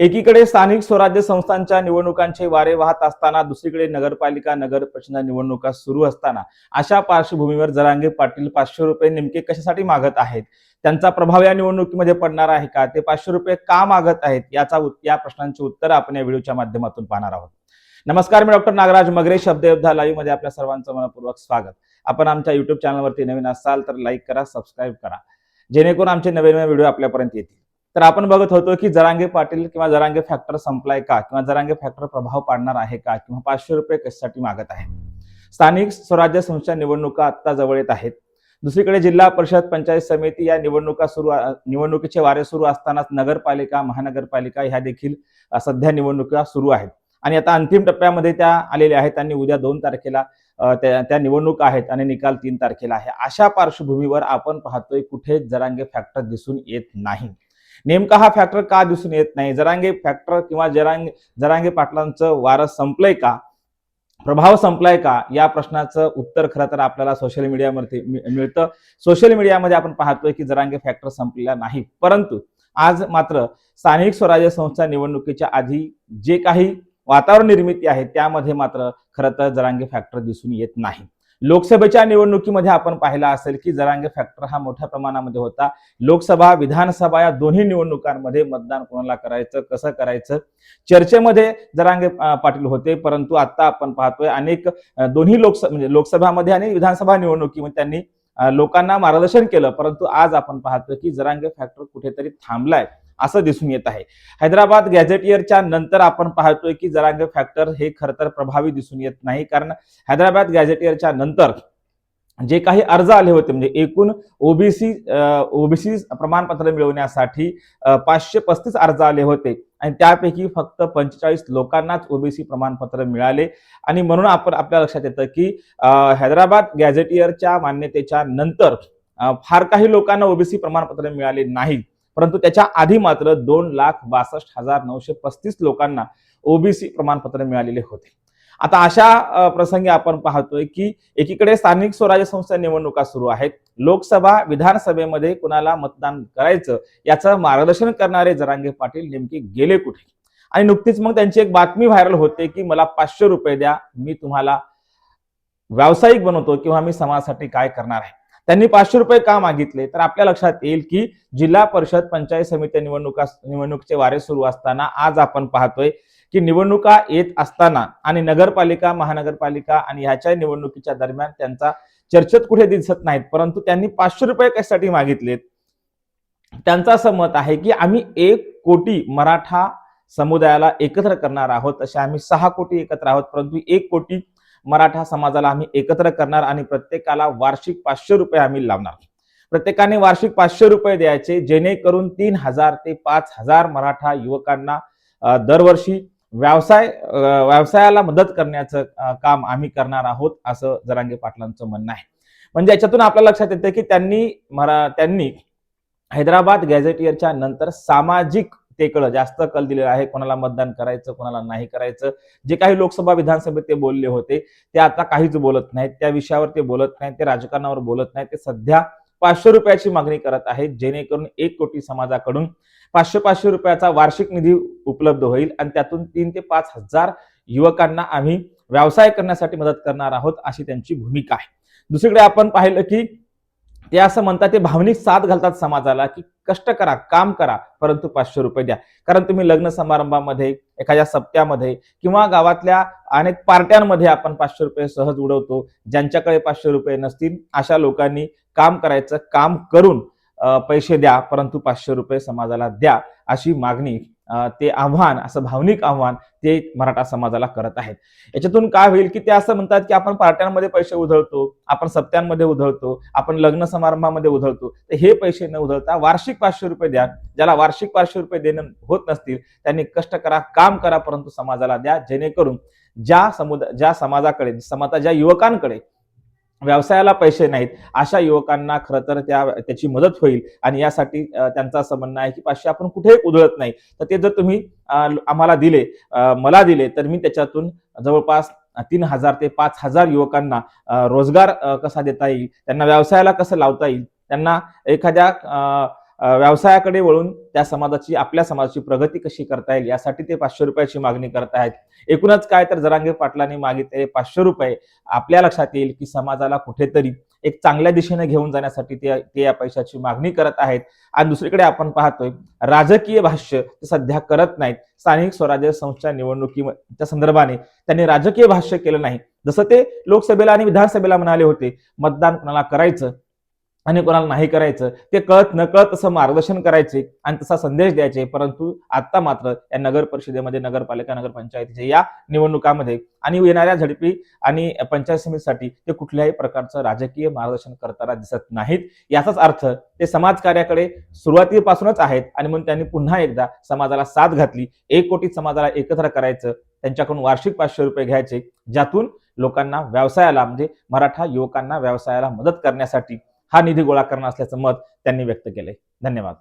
एकीकडे स्थानिक स्वराज्य संस्थांच्या निवडणुकांचे वारे वाहत असताना दुसरीकडे नगरपालिका नगर परिषद निवडणुका सुरू असताना अशा पार्श्वभूमीवर जरांगे पाटील पाचशे रुपये नेमके कशासाठी मागत आहेत? त्यांचा प्रभाव या निवडणुकीमध्ये पडणार आहे का? ते पाचशे रुपये का मागत आहेत? याचा या प्रश्नांची उत्तर आपण या व्हिडिओच्या माध्यमातून पाहणार आहोत. नमस्कार मी डॉक्टर नागराज मगरे शब्दयोद्धा लाईव्हमध्ये आपल्या सर्वांचं मनपूर्वक स्वागत. आपण आमच्या युट्यूब चॅनलवरती नवीन असाल तर लाईक करा सबस्क्राईब करा. जेणेकरून आमचे नवीन नवीन व्हिडिओ आपल्यापर्यंत येतील. तर आपण बघत होतो की जरांगे पाटील किंवा जरांगे फॅक्टर संपलाय का? किंवा जरांगे फॅक्टर प्रभाव पाडणार आहे का? किंवा पाचशे रुपये कशासाठी मागत आहे? स्थानिक स्वराज्य संस्था निवडणुका आत्ता जवळ येत आहेत. दुसरीकडे जिल्हा परिषद पंचायत समिती या निवडणुका सुरू निवडणुकीचे वारे सुरू असतानाच नगरपालिका महानगरपालिका ह्या देखील सध्या निवडणुका सुरू आहेत. आणि आता अंतिम टप्प्यामध्ये त्या आलेल्या आहेत आणि उद्या दोन तारखेला त्या त्या निवडणुका आहेत आणि निकाल तीन तारखेला आहे. अशा पार्श्वभूमीवर आपण पाहतोय कुठे जरांगे फॅक्टर दिसून येत नाही. नेमका हा फॅक्टर का दिसून येत नाही? जरांगे फॅक्टर किंवा जरांगे जरांगे पाटलांचं वारं संपलंय का? प्रभाव संपलाय का? या प्रश्नाचं उत्तर खरं तर आपल्याला सोशल मीडियामध्ये मिळतं. सोशल मीडियामध्ये आपण पाहतोय की जरांगे फॅक्टर संपलेला नाही. परंतु आज मात्र स्थानिक स्वराज्य संस्था निवडणुकीच्या आधी जे काही वातावरण निर्मिती आहे त्यामध्ये मात्र खरं तर जरांगे फॅक्टर दिसून येत नाही. लोकसभेच्या निवडणुकीमध्ये आपण पाहिला असेल की जरांगे फॅक्टर हा मोठ्या प्रमाणामध्ये होता. लोकसभा विधानसभा या दोन्ही निवडणुकांमध्ये मतदान कोणाला करायचं कसं करायचं? चर्चेमध्ये जरांगे पाटील होते परंतु आता आपण पाहतोय अनेक दोन्ही लोकसभा म्हणजे लोकसभामध्ये आणि विधानसभा निवडणुकीमध्ये त्यांनी लोकांना मार्गदर्शन केलं. परंतु आज आपण पाहतोय की जरांगे फॅक्टर कुठेतरी थांबलाय. असं दिसून येत आहे. हैदराबाद गॅझेटियरच्या नंतर आपण पाहतोय की जरांग फॅक्टर हे खर तर प्रभावी दिसून येत नाही. कारण हैदराबाद गॅझेटियरच्या नंतर जे काही अर्ज आले होते म्हणजे एकूण ओबीसी ओबीसी प्रमाणपत्र मिळवण्यासाठी पाचशे पस्तीस अर्ज आले होते. आणि त्यापैकी फक्त पंचेचाळीस लोकांनाच ओबीसी प्रमाणपत्र मिळाले. आणि म्हणून आपण आपल्या लक्षात येतं की हैदराबाद गॅझेटियरच्या मान्यतेच्या नंतर फार काही लोकांना ओबीसी प्रमाणपत्र मिळाले नाही. परंतु त्याच्या आधी मात्र दोन लाख बासष्ट हजार नऊशे पस्तीस लोकांना ओबीसी प्रमाणपत्र मिळालेले होते. आता अशा प्रसंगी आपण पाहतोय की एकीकडे स्थानिक स्वराज्य संस्था निवडणुका सुरू आहेत. लोकसभा विधानसभेमध्ये कुणाला मतदान करायचं याचं मार्गदर्शन करणारे जरांगे पाटील नेमके गेले कुठे? आणि नुकतीच मग त्यांची एक बातमी व्हायरल होते की मला पाचशे रुपये द्या मी तुम्हाला व्यावसायिक बनवतो किंवा मी समाजासाठी काय करणार आहे? त्यांनी पाचशे रुपये का मागितले? तर आपल्या लक्षात येईल की जिल्हा परिषद पंचायत समिती निवडणुका निवडणुकीचे वारे सुरू असताना आज आपण पाहतोय की निवडणुका येत असताना आणि नगरपालिका महानगरपालिका आणि ह्याच्या निवडणुकीच्या दरम्यान त्यांचा चर्चेत कुठे दिसत नाहीत परंतु त्यांनी पाचशे रुपये कशासाठी मागितलेत? त्यांचा असं मत आहे की आम्ही एक कोटी मराठा समुदायाला एकत्र करणार आहोत असे आम्ही सहा कोटी एकत्र आहोत परंतु एक कोटी मराठा समाजाला आम्ही एकत्र करणार आणि प्रत्येकाला वार्षिक पाचशे रुपये आम्ही लावणार. प्रत्येकाने वार्षिक पाचशे रुपये द्यायचे जेणेकरून तीन हजार ते पाच हजार मराठा युवकांना दरवर्षी व्यवसाय व्यवसायाला मदत करण्याचं काम आम्ही करणार आहोत असं जरांगे पाटलांचं म्हणणं आहे. म्हणजे याच्यातून आपल्या लक्षात येतं की त्यांनी मरा त्यांनी हैदराबाद गॅझेटियरच्या नंतर सामाजिक सामाजिकतेकडे जास्त कल दिलेला आहे कोणाला मतदान करायचं कोणाला नाही करायचं. जे काही लोकसभा विधानसभेत ते बोलले होते ते आता काहीच बोलत नाहीत. त्या विषयावर ते बोलत नाहीत ते राजकारणावर बोलत नाहीत. ते सध्या पाचशे रुपयाची मागणी करत आहेत जेणेकरून एक कोटी समाजाकडून पाचशे पाचशे रुपयाचा वार्षिक निधी उपलब्ध होईल आणि त्यातून तीन ते पाच हजार युवकांना आम्ही व्यवसाय करण्यासाठी मदत करणार आहोत अशी त्यांची भूमिका आहे. दुसरीकडे आपण पाहिलं की ते असं म्हणतात ते भावनिक साथ घालतात समाजाला की कष्ट करा काम करा परंतु पाचशे रुपये द्या. कारण तुम्ही लग्न समारंभामध्ये एखाद्या सप्त्यामध्ये किंवा गावातल्या अनेक पार्ट्यांमध्ये आपण पाचशे रुपये सहज उडवतो ज्यांच्याकडे पाचशे रुपये नसतील अशा लोकांनी काम करायचं काम करून पैसे द्या परंतु पाचशे रुपये समाजाला द्या अशी मागणी ते आव्हान असं भावनिक आव्हान ते मराठा समाजाला करत आहेत. याच्यातून काय होईल की ते असं म्हणतात की आपण पार्ट्यांमध्ये पैसे उधळतो आपण सप्त्यांमध्ये उधळतो आपण लग्न समारंभामध्ये उधळतो तर हे पैसे न उधळता वार्षिक पाचशे रुपये द्या. ज्याला वार्षिक पाचशे रुपये देणं होत नसतील त्यांनी कष्ट करा काम करा परंतु समाजाला द्या जेणेकरून ज्या समुदाय ज्या समाजाकडे समाजा ज्या युवकांकडे व्यवसायाला पैसे नाहीत. अशा युवकांना खरं तर त्या त्याची मदत होईल आणि यासाठी त्यांचा त्यांचं असं म्हणणं आहे की पाचशे आपण कुठेही उधळत नाही. तर ते जर तुम्ही आम्हाला दिले मला दिले तर मी त्याच्यातून जवळपास तीन हजार ते पाच हजार युवकांना रोजगार कसा देता येईल त्यांना व्यवसायाला कसं लावता येईल त्यांना एखाद्या व्यवसायाकडे वळून त्या समाजाची आपल्या समाजाची प्रगती कशी करता येईल यासाठी ते पाचशे रुपयाची मागणी करत आहेत. एकूणच काय तर जरांगे पाटलांनी मागितले पाचशे रुपये आपल्या लक्षात येईल की समाजाला कुठेतरी एक चांगल्या दिशेने घेऊन जाण्यासाठी ते ते या पैशाची मागणी करत आहेत. आणि दुसरीकडे आपण पाहतोय राजकीय भाष्य ते सध्या करत नाहीत. स्थानिक स्वराज्य संस्था निवडणुकीच्या संदर्भाने त्यांनी राजकीय भाष्य केलं नाही. जसं ते लोकसभेला आणि विधानसभेला म्हणाले होते मतदान कोणाला करायचं? आणि कोणाला नाही करायचं ते कळत न कळत तसं मार्गदर्शन करायचे आणि तसा संदेश द्यायचे. परंतु आता मात्र या नगर परिषदेमध्ये नगरपालिका नगरपंचायतीच्या या निवडणुकामध्ये आणि येणाऱ्या झडपी आणि पंचायत समितीसाठी ते कुठल्याही प्रकारचं राजकीय मार्गदर्शन करताना दिसत नाहीत. याचाच अर्थ ते समाजकार्याकडे सुरुवातीपासूनच आहेत आणि म्हणून त्यांनी पुन्हा एकदा समाजाला साथ घातली. एक कोटी समाजाला एकत्र करायचं त्यांच्याकडून वार्षिक पाचशे रुपये घ्यायचे ज्यातून लोकांना व्यवसायाला म्हणजे मराठा युवकांना व्यवसायाला मदत करण्यासाठी हा निधी गोळा करणार असल्याचं मत त्यांनी व्यक्त केलंय. धन्यवाद.